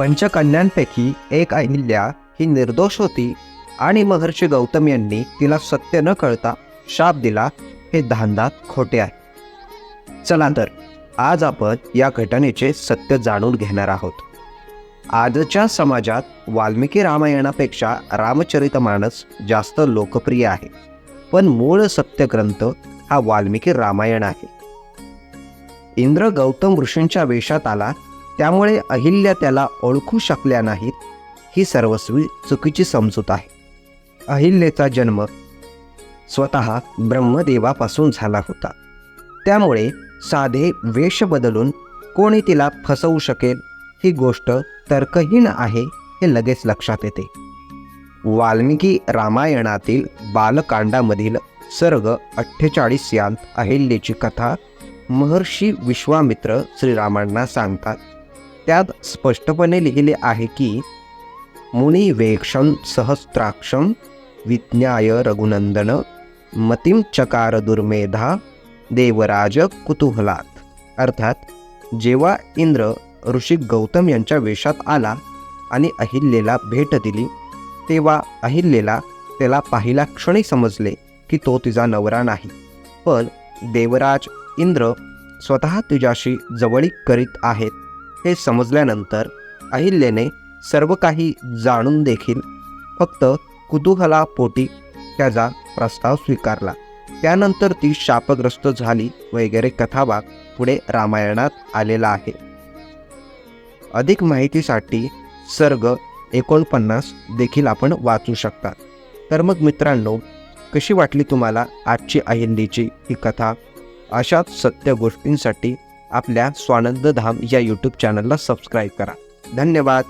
पंचकन्यांपैकी एक अहिल्या ही निर्दोष होती आणि महर्षी गौतम यांनी तिला सत्य न कळता शाप दिला हे धांदात खोटे आहे. चला तर आज आपण या घटनेचे सत्य जाणून घेणार आहोत. आजच्या समाजात वाल्मिकी रामायणापेक्षा रामचरितमानस जास्त लोकप्रिय आहे. पण मूळ सत्यग्रंथ हा वाल्मिकी रामायण आहे. इंद्र गौतम ऋषींच्या वेशात आला त्यामुळे अहिल्या त्याला ओळखू शकल्या नाहीत ही सर्वस्वी चुकीची समजूत आहे. अहिल्याचा जन्म स्वतः ब्रह्मदेवापासून झाला होता. त्यामुळे साधे वेश बदलून कोणी तिला फसवू शकेल ही गोष्ट तर्कहीन आहे हे लगेच लक्षात येते. वाल्मिकी रामायणातील बालकांडामधील सर्ग अठ्ठेचाळीस यांत अहिल्याची कथा महर्षी विश्वामित्र श्रीरामांना सांगतात. त्यात स्पष्टपणे लिहिले आहे की मुनी वेक्षम सहस्त्राक्षम विज्ञाय रघुनंदन मतिम चकार दुर्मेधा देवराज कुतूहलात. अर्थात जेव्हा इंद्र ऋषी गौतम यांच्या वेशात आला आणि अहिल्येला भेट दिली तेव्हा अहिल्येला त्याला पाहिला क्षणी समजले की तो तिचा नवरा नाही. पण देवराज इंद्र स्वतः तुझ्याशी जवळीक करीत आहेत. हे समजल्यानंतर अहिल्येने सर्व काही जाणून देखील फक्त कुतूहलापोटी त्याचा प्रस्ताव स्वीकारला. त्यानंतर ती शापग्रस्त झाली वगैरे कथाभाग पुढे रामायणात आलेला आहे. अधिक माहितीसाठी सर्ग एकोणपन्नास देखील आपण वाचू शकता. तर मग मित्रांनो कशी वाटली तुम्हाला आजची अहिंदीची ही कथा? अशाच सत्य गोष्टींसाठी आपल्या स्वानंद धाम या यूट्यूब चॅनलला सबस्क्राईब करा. धन्यवाद.